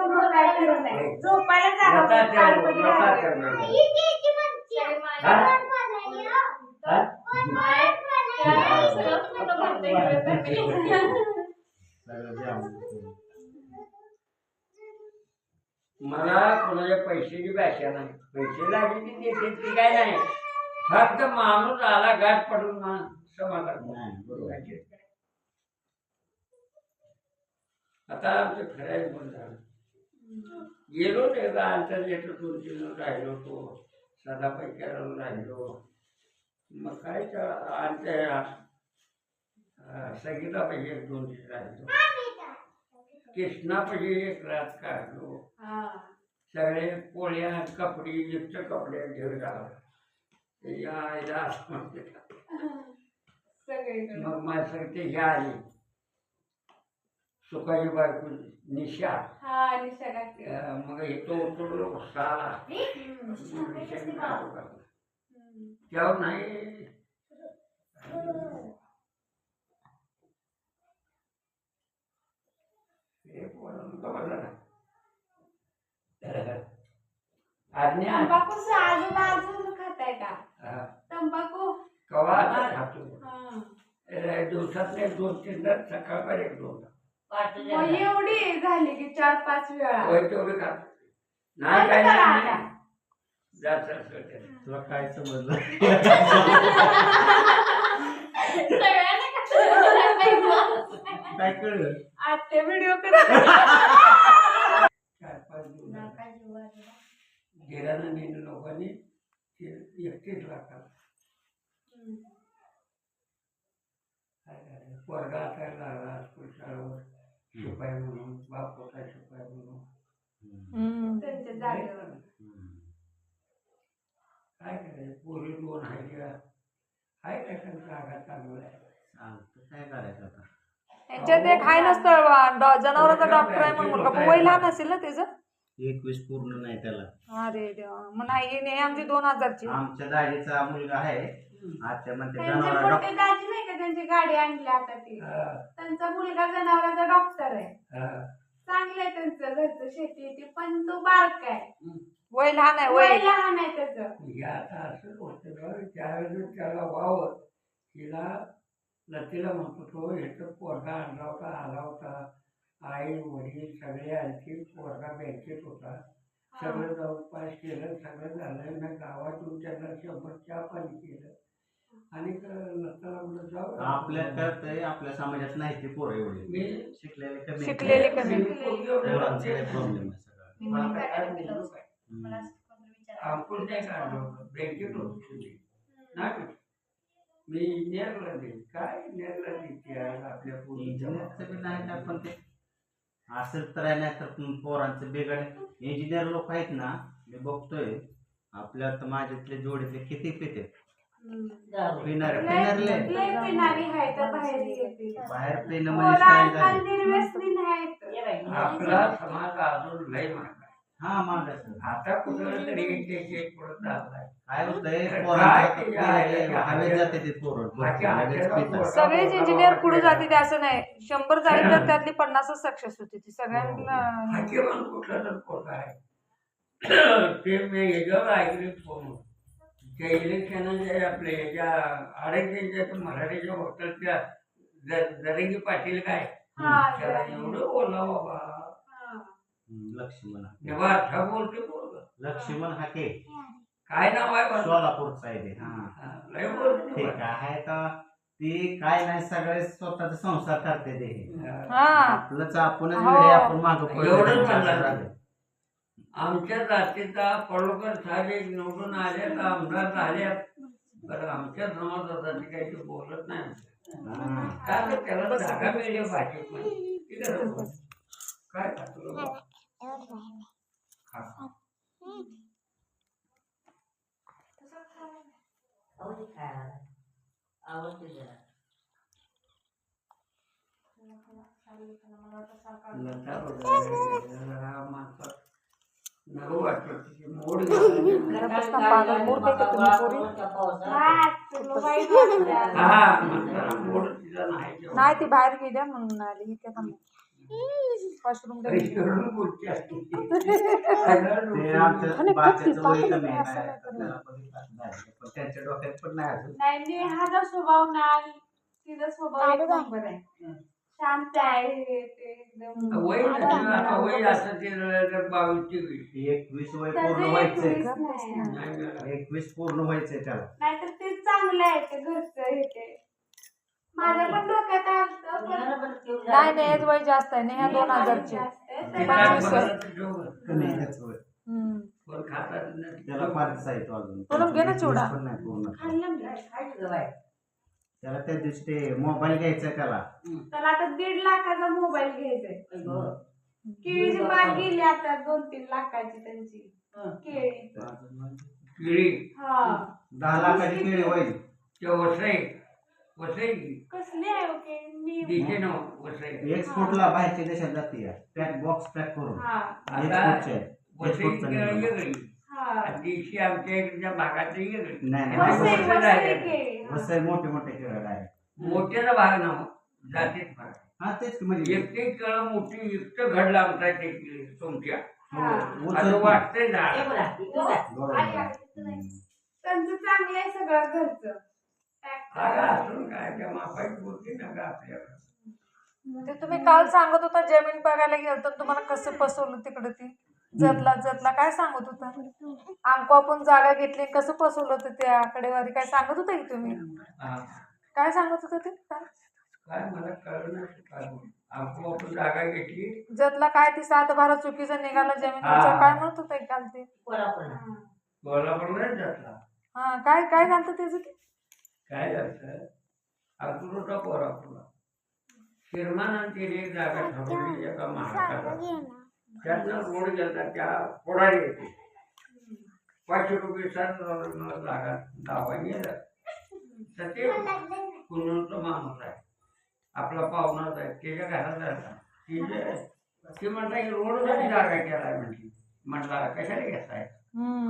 मग काय खरं नाही. झोपायला जागा पण. हा? मला कोणाच्या पैशाची व्याख्या नाही. पैसे लागले की देते ती काय नाही. फक्त माणूस आला गाठ पडून ना समाधान नाही, बरोबर. आता आमचं खराय पण झालं. गेलो ते अंतर येतो दोन तीन दिवस राहिलो तो. सदा पैक्याला राहिलो. मग काय त्या आमच्या संगीता पाहिजे एक दोन दिवस राहिलो. कृष्णा पाहिजे एक रात काढलो. हा. सगळे पोळ्या कपडे युक्त कपडे घेऊन आला या. मग माझ्या सगळे हे आली. सुकाची बायको निशा. हा, निशा काकी. अं, मग हे तो उतरलो साला. तेव्हा नाही. हे पोरांनो ना. आज्ञा. तंबाखू आजोबा अजून खाताय का? हा, तंबाखू? कवा आता खातो? हा. दिवसात एक दोन तीन तास एक दोन मग एवढी झाली की चार पाच वेळा. होय तेवढं खातो नाही काय नाही. तुला काय समजलं? सगळ्यांना कसं काय कळलं? आत्ते व्हिडिओ करा चार पाच दिवस गिरानं नेलं लोकांनी ते एकतीस लाखाला काय करायचं? पोरगा असायला लागला स्कूल शाळेवर. शिपाई म्हणून बाप होता शिपाई म्हणून. त्यांच्या जागेवर. काय करायचं? पोरी दोन आहे का? आहे का त्यांचा जागा चांगला आहे. चालतं. काय करायचं आता? यांच्यात एक हाय नसतं डॉ- जनावरांचा डॉक्टर आहे म्हणून. मुलगा पण वय लहान असेल ना त्याचं? एकवीस पूर्ण नाही त्याला. अरे देवा. मग नाही हे नाही आमची दोन हजारची. आमच्या दाजीचा मुलगा आहे. आत्या म्हणते त्यांचे जनावर मोठे दाजी नाही का त्यांची गाडी आणली आता ती? त्यांचा मुलगा जनावरांचा डॉक्टर आहे. हा. चांगलं आहे त्यांचं घरचं शेती ती पण तो बारक आहे. वय लहान आहे वय. वय लहान आहे त्याचं. हे आता असं होतं बरं, त्यावेळेस त्याला वावर तिला लतीला म्हणतो तो ह्याचं पोरगा आणला होता आला होता. आई वडील सगळे आणखी पोरगा बँकेत होता. सगळं जवळपास केलं सगळं झालं. मी गावात येऊन त्यांना शंभर चहा पाणी केलं. आणि आपल्या कळतंय आपल्या समाजात नाही ते पोरं एवढे. मी शिकलेले कमी शिकलेले कमी. मी पोरगी एवढी पोरांचं होते. काही प्रॉब्लेम आहे सगळं. मला काय काढलं होतो? मी आपल्या नाही का पण ते? असेल तर आहे नाही तर पोरांचं बिघड इंजिनियर लोक आहेत ना मी बघतोय. आपल्या तर माझ्यातले जोडीतले किती पिते? पिणारे पिणारले बाहेर पिणं म्हणजे काय झालं. आपला समाज अजून लय हा आता तरी एक पुढं चाललाय काय होतंय? हवेत जाते ते पोरं. सगळेच इंजिनियर पुढे जाते ते असं नाही. शंभर झाली तर त्यातली पन्नासच सक्सेस होती ती. सगळ्यांना कुठला तर पोरगा आहे. ते मी ह्याच्यावर ऐकले फोन त्या इलेक्शनाच्या आपल्या ह्याच्या आडकीच्या मराठीच्या हॉटेलच्या जरंगी पाटील काय हा, त्याला. एवढं बोलला बाबा हा. लक्ष्मण जेव्हा अच्छा बोलते पोरग लक्ष्मण हाके काय नाव आहे? सोलापूरचा आहे ते हा हा, लय बोलते ते. काय तर ती काय नाही सगळे स्वतःचा संसार करते ते आपलंच आपणच हो. वेळे आपण माग एवढंच म्हणलं. आमच्या जातीचा पडोकर साहेब एक निवडून आल्यात आमदार झाल्यात बरं आमच्या समाजासाठी काही ते बोलत नाही. काय तर त्याला जागा मिळली ना? काय खातो तिची मोड पागल का तुम्ही पोरी. हा, म्हणताना मोड नाही. नाही ती बाहेर गेल्या म्हणून आली. इथे. वॉशरूम बोलते ते आमच्या बाच्याचं वय कमी आहे नाही तर त्याला बघितलं नाही. पण त्यांच्या डोक्यात पण नाही अजून. नाही नेहाचा स्वभाव ना तिचा स्वभाव एक नंबर आहे. शांत आहे हे ते एकदम वय नसेल आता वय असं ते तर बावीस तेवीस एकवीस वय त्याचं पूर्ण व्हायचंय एकवीस नाही. नाही मिळालं. एकवीस पूर्ण व्हायचंय त्याला नाहीतर ते चांगलं आहे ते घरचं हे ते माझ्या पण डोक्यात आलतं पण नाही नेहज वय जास्त आहे नेहा दोन हजारची जास्त आहे. ते तर काय पंचवीस बघायला तर जेवण. कमी आहे त्याचं वय. हम्म. कोण खातात नाही. त्याला फारच आहे तो अजून म्हणून घे ना चिवडा. पण नाही पूर्ण खाल्लं मी. त्याला त्या दिवशी ते मोबाईल घ्यायचा त्याला. त्याला आता दीड लाखाचा मोबाईल घ्यायचाय. केळीची बाग गेली आता दोन तीन लाखाची त्यांची. केळी. केळी? हा. दहा लाखाची केळी होईल. ते वसई वसई. कसली आहे हो केळी? मी दिशे ना वसई. एक्सपोर्टला बाहेरच्या देशात जाते पॅक बॉक्स पॅक करून. हा. एक्सपोर्टचे. वसई एक्सपोर्टचं नाही. वेगळी. हा दिशी आमच्या इकडच्या भागात नाही वसई वसई आहे. हा. मोठे मोठे केळं डायरेक्ट मोठ्याचा भाग ना जातीत फरक हा तेच की म्हणजे एकटे केळं मोठी एकटं घड लावताय ते केळी तुमच्या हा. असं वाटतंय झाड बरोबर. आहे. नाही. त्यांचं चांगलं आहे सगळं घरचं. अगं. असून काय? त्या मापाची बोलते ना का आपल्याला? ते तुम्ही काल सांगत होता जमीन बघायला गेलतो तुम्हाला कसं फसवलं तिकडे ती? जतला जतला. काय सांगत होता? अंको आपण जागा घेतली कसं फसवलं होतं त्या आकडेवारी काय सांगत होता की तुम्ही. काय सांगत होता ते? काय? मला. आपण जागा घेतली. जतला काय ती सात बारा चुकीचं निघाला जमिनीचं. काय म्हणत होता काल ते? हा. जातला. हा काय काय झालं त्याचं ते? काय झालं? अक्रोटा कोल्हापूरला. शिरमानाने तिने एक जागा ठरवली एका महाराष्ट्राला त्यातनं रोड गेला त्या कोडाडी येते. पाचशे रुपये सात मला जागा दावा गेलं तर ते कुणाचा माणूस आहे. आपला पाहुणाच आहे. त्याच्या घरात राहता ती जे ती म्हणता की रोडसाठी जागा केलाय म्हटली. म्हटला कशाला घेताय.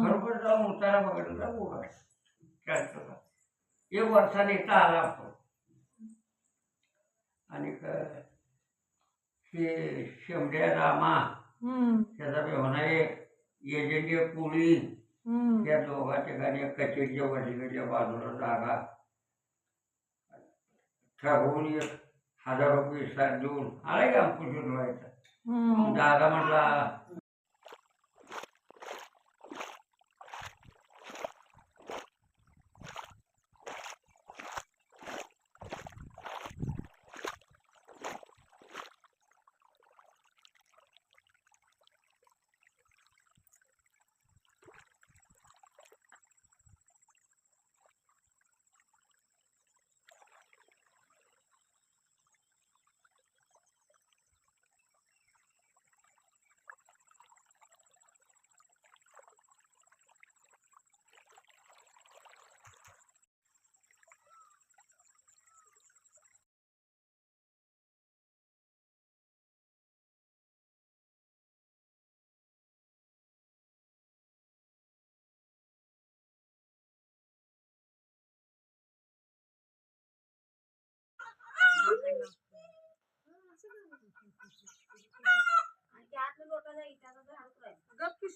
खरोखर जाऊन उतारा बघितला बोला चारचा एक वर्षाने इथं आला आपण आणि क- हे शेमड्या रामा. त्याचा एजंटे पुळी हम्म. त्या दोघा ठिकाणी कचेरीच्या वडिलाच्या बाजूला जागा ठरवून एक हजार रुपये सात देऊन आलाय का अंकुश व्हायचा. दादा म्हटला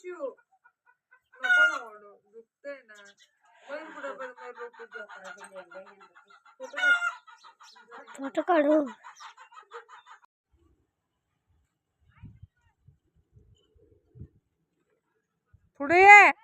शिव नको ना ओरडू. दुखतंय ना. बैल डोकं जातं. फोटो काढू. पुढे ये.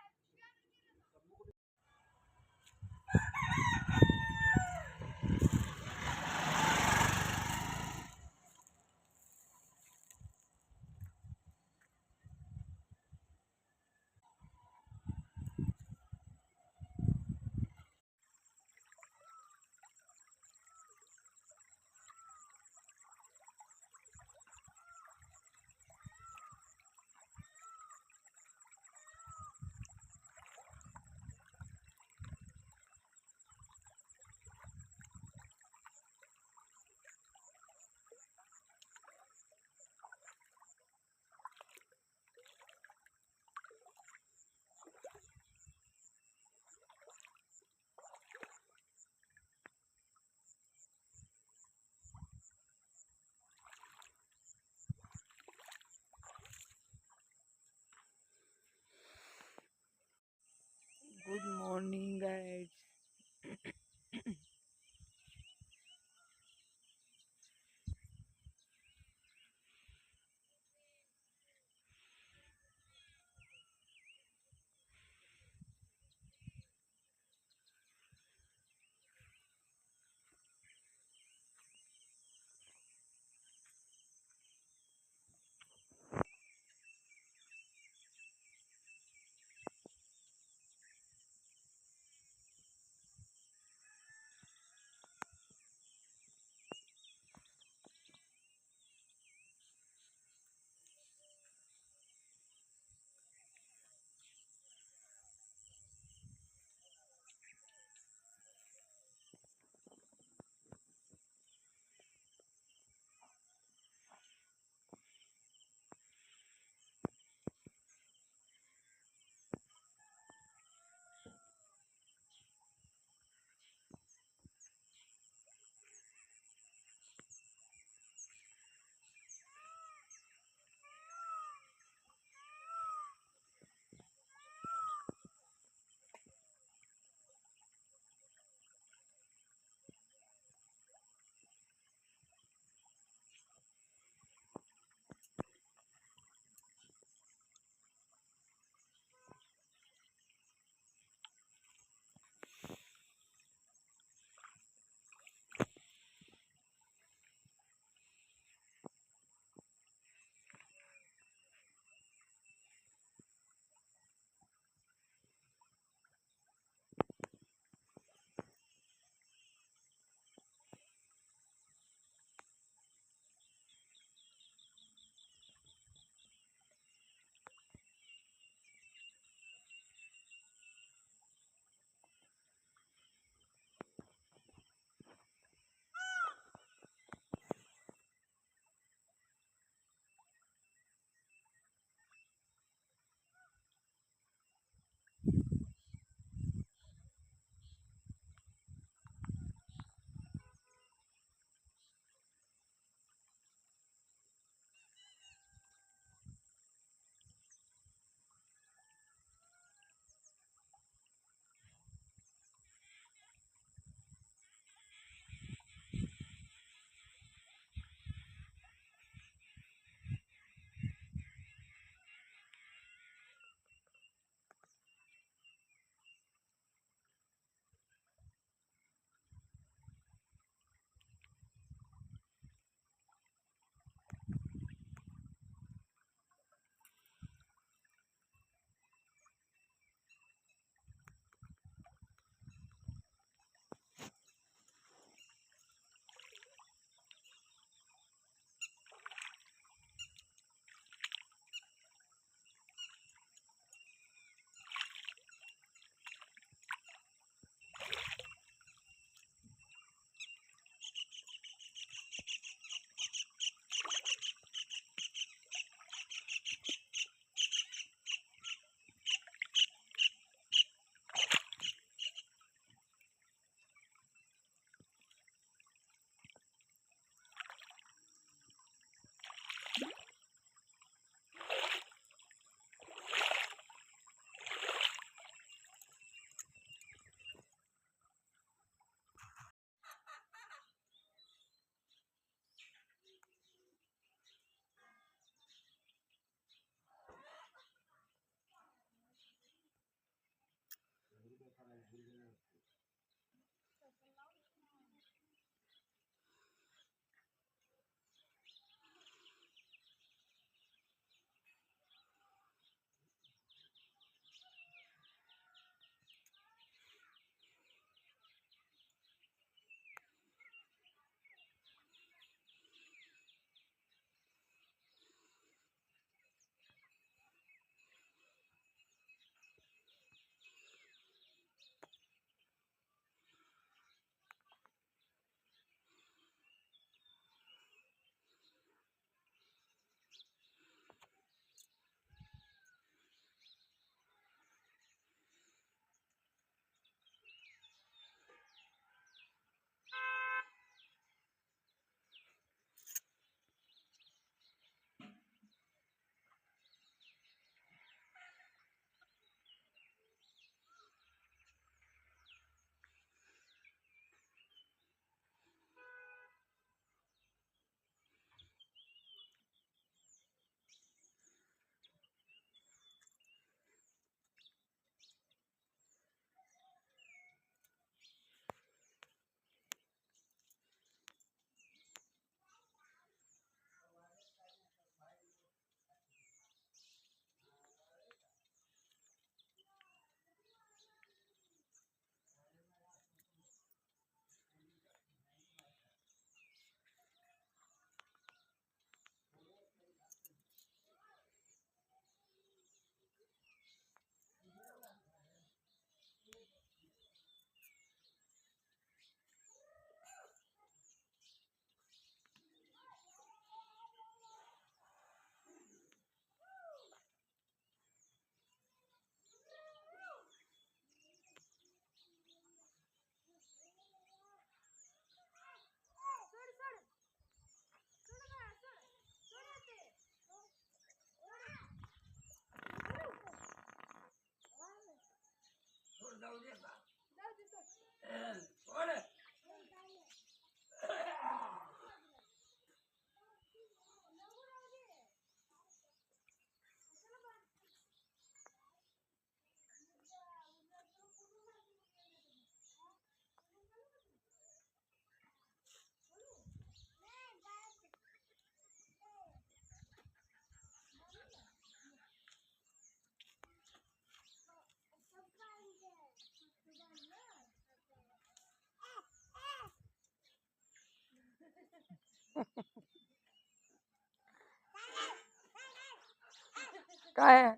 काय?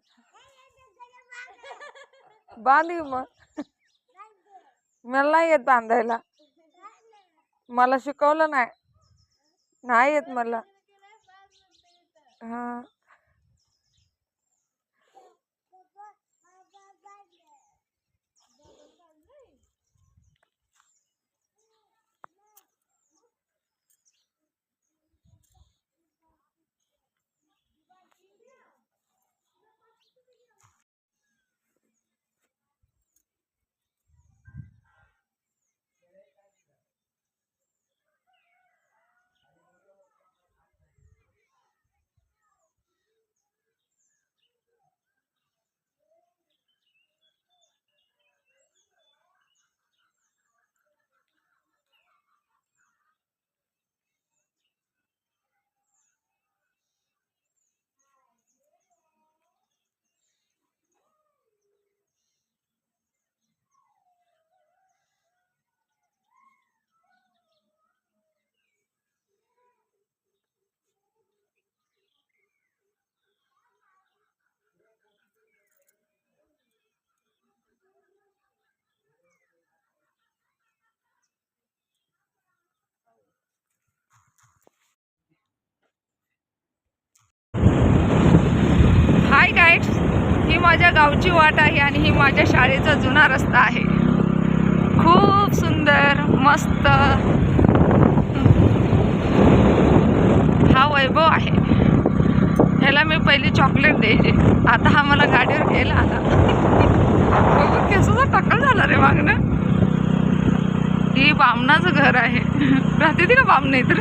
बांध मग? मला नाही येत बांधायला. मला शिकवलं नाही. नाही येत मला. हा हाय गाईड्स ही माझ्या गावची वाट आहे आणि ही माझ्या शाळेचा जुना रस्ता आहे. खूप सुंदर मस्त. हा वैभव आहे. ह्याला मी पहिली चॉकलेट द्यायचे. आता हा मला गाडीवर घ्यायला आला. बघू केसाचा टक्कल झाला रे मागणं ही बामणाचं घर आहे. राहते ती का बामण इतर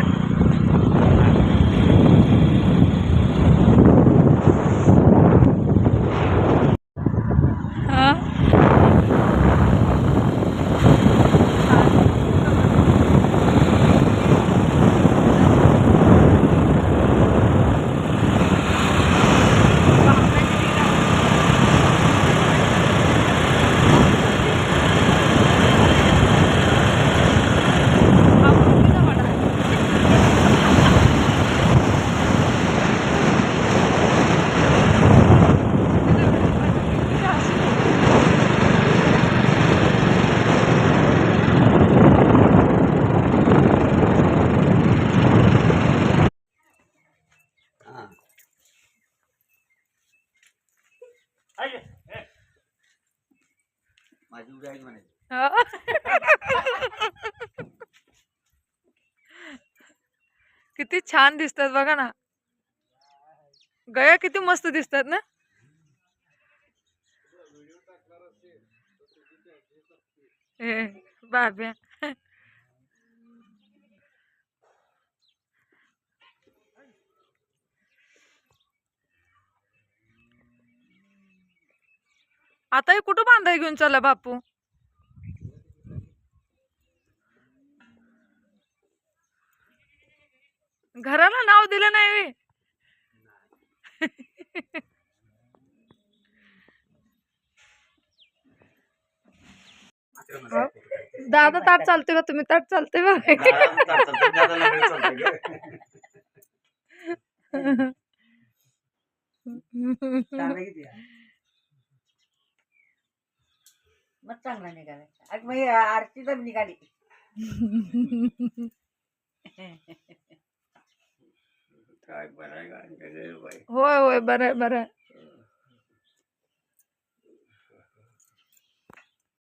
किती छान दिसतात बघा ना. गया किती मस्त दिसतात ना. बाब्या. आता हे कुठं बांधाय घेऊन चला बापू? घराला नाव दिलं नाही दादा ताट चालते का तुम्ही ताट चालते बा. मग चांगला निघाला. आज मग आरती पण निघाली. काय बरं आहे. होय होय बरं बरं